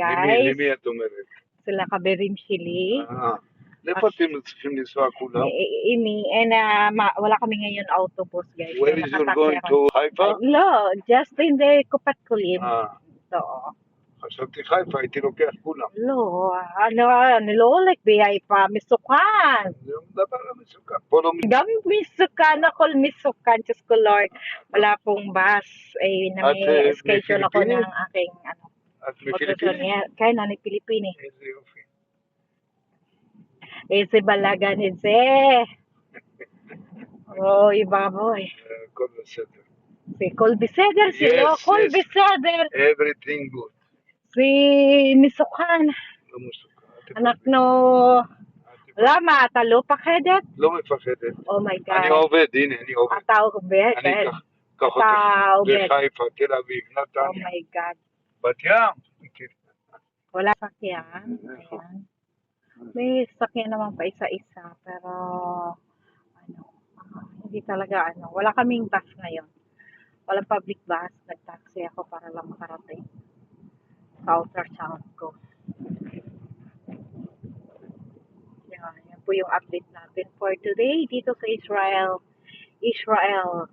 guys. למי את אומרת? Sila חברים שלי. אה. לאיפה אתם צריכים לנסוע כולם? Eh, Ini, eh, na, ma- wala kami ngayon autobus, guys. Where Kaya is you nakataksi going ako. to חיפה? No, just in the Kupat Kulim. אה, So, חשבתי חיפה, הייתי לוקח כולם. lo, ano, nilolek, biyay pa, misukan. זה מדבר על מסוכן. פה לא Gam misukan ako, misukan, Diyos ko Lord. Wala pong bus. Eh, na At, may eh, may schedule ako Pilipino? ng aking, ano, את מפיליפינים? כן, אני פיליפיני. איזה יופי. איזה בלאגן זה. אוי ואבוי. הכל בסדר. זה הכל בסדר, זה לא הכל בסדר. Everything good. זה מסוכן. לא מסוכן. אנחנו... למה? אתה לא פחדת? לא מפחדת. אומייגאד. אני עובד, הנה, אני עובד. אתה עובד? אני אקח אותך. בחיפה, תל אביב, נתניה. אומייגאד. Bat Yam. Wala sakyan. Ayan. May sakyan naman pa isa-isa, pero ano, hindi talaga ano, wala kaming bus ngayon. Walang public bus, nag-taxi ako para lang makarating sa outer town ko. Yan, yan po yung update natin for today dito sa Israel. Israel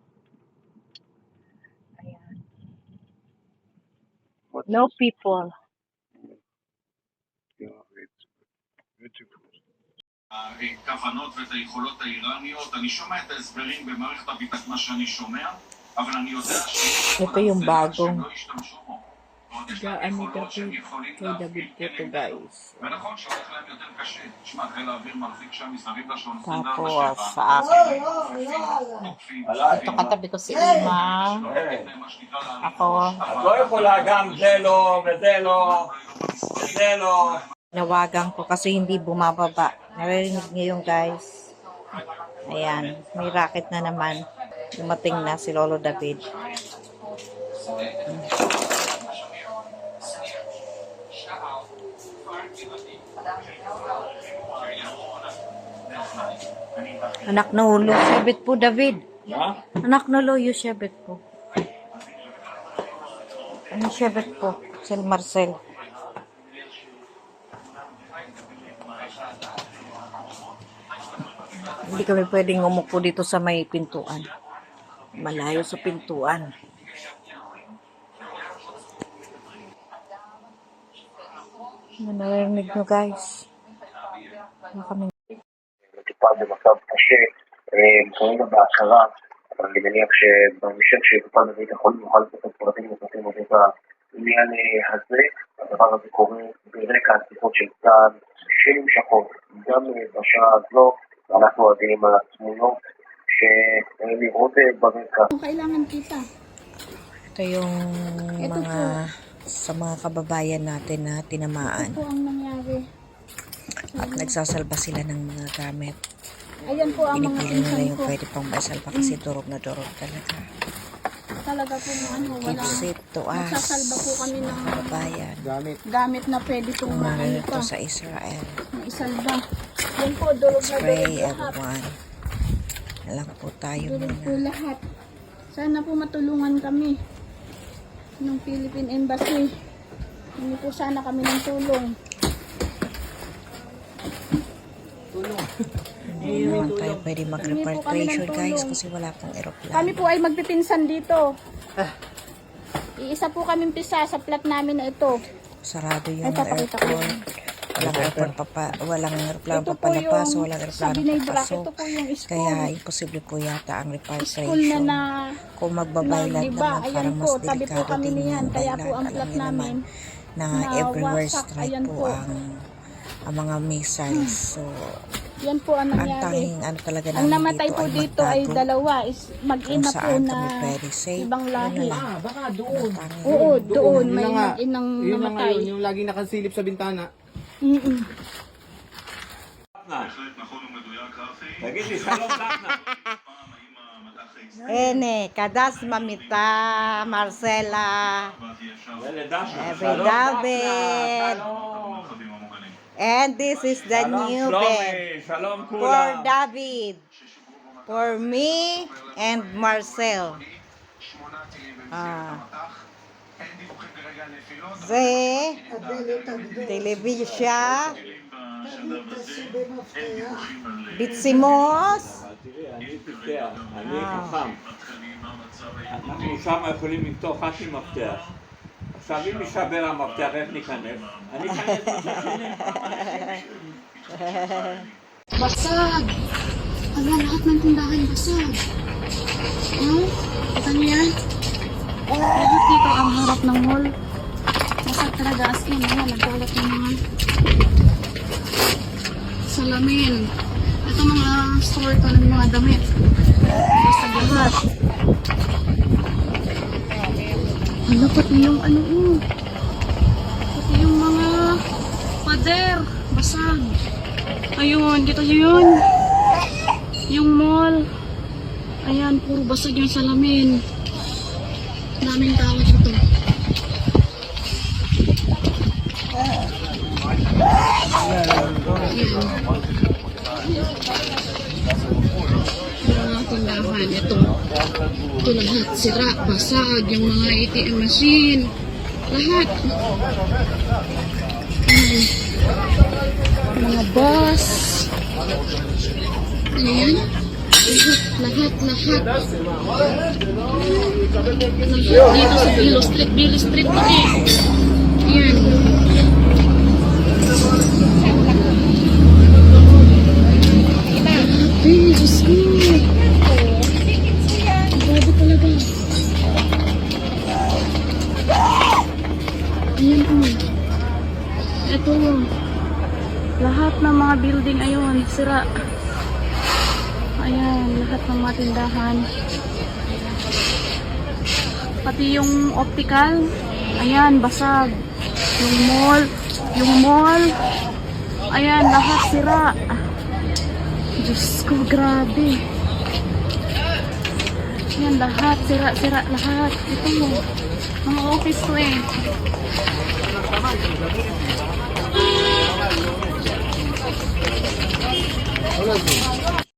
No this? people. Yeah, it's beautiful. הכוונות ואת היכולות האיראניות. אני שומע את ההסברים במערכת הביטחון, מה שאני שומע, אבל אני יודע שיש Ito yung bagong gaano kapit kay David po to guys. Tapos ah, sa akin. Ito katabi ko si Ima. Ako. Ako yung kulagang Zelo, Medelo, Medelo. Nawagan ko kasi hindi bumababa. Narinig niyo yung guys. Ayan, may racket na naman. Dumating na si Lolo David. Mm-hmm. Anak na ulo, syebet po David. מה? Anak na loyo, syebet po. Ano syebet po? Sir Marcel. Hindi kami pwedeng umupo dito sa may pintuan. Malayo sa pintuan. Ano narinig nyo guys? Ano kami מטופל במצב קשה, אה, כרגע בהכרה, אבל אני מניח שבהמשך שיטופל בבית החולים יוכל לתת את פרטים נוספים אודות העניין אה, הזה. הדבר הזה קורה ברקע השיחות של צה"ל שנמשכות גם אה, בשעה הזו, ואנחנו עדים על התמונות שנראות אה, ברקע. kailangan kita. Ito yung mga sa mga kababayan natin na tinamaan Ito ang nangyari. At nagsasalba sila ng mga gamit. Ayan po ang mga Pinipili nila yung ko. pwede pang maisalba kasi durog na durog talaga. Talaga po ano, wala. Gives it to us, Nagsasalba po kami mga ng kababayan. gamit na pwede itong Kung maano narito pa. sa Israel. na Isalba. Yan po, durog Let's na durog pray lahat. everyone. Alam po tayo Durog po muna. lahat. Sana po matulungan kami ng Philippine Embassy. Hindi po sana kami ng tulong. Hindi naman tayo pwede mag-repatriation guys tulong. kasi wala pong aeroplano. Kami po ay magpipinsan dito. Iisa po kaming pisa sa plat namin na ito. Sarado yung Ay, airport. yun. Walang airport papa, walang aeroplano Ito po papalabas, yung walang Binaybrak. papasok. Ito po yung school. Kaya imposible po yata ang school na repatriation. na Kung magbabaylan na, diba? naman, po, mas delikado kami din niyan. yung Kaya baylan. po ang naman namin na na everywhere strike po. ang ang mga missiles. So, yan po ang ang nangyari. tanging ano talaga Ang namin namatay dito po ay dito ay magtago dalawa. Is kung mag-ina po saan na kami pwede safe. ibang Yun lahi. na lang. Ah, baka doon. Ang tanging- Oo, doon. Yun May na nga. mag-inang Yun na namatay. ngayon, yung laging nakasilip sa bintana. Mm-mm. בהחלט נכון ומדויק, רפי. תגידי שלום דפנה. פעם האם המטח הישראלי Ene, and this is the שלום new bed שלומי. שלום for כולם. David, for me and Marcel. שמונה טילים במסגרת Ah. המטח. אין דיווחים כרגע רגע נפילות. זה טלוויזיה, בצימוס, תראי, אני פיתח, אני חכם. אנחנו שם יכולים לפתוח רק עם מפתח. עכשיו אם יישבר המפתח, איך ניכנס? אני אכנס בצד שני. Basag! Ala, lahat ng tindahan basag. No? Kita niyo yan? Lahat dito ang harap ng mall. Basag talaga as in. Ayan, nagkalat ng mga salamin. Ito mga store to ng mga damit. Basag lahat. Hala, pati yung ano oh. Pati yung mga pader. Basag. Ayun, kita yun. Yung mall. Ayan, puro basag yung salamin. Daming tao dito. Yung Ito lahat, sira, basag, yung mga ATM machine. Lahat. Ayan mga bus. Ayan. Lahat, lahat, lahat. Lahat dito sa Bilo Street. Bilo Street to eh. Ayan. Mga building ayun, sira. Ayan, lahat ng mga tindahan. Pati yung optical, ayan, basag. Yung mall, yung mall, ayan, lahat sira. Diyos ko, grabe. Ayan, lahat, sira, sira, lahat. Ito, mga office to eh. আছে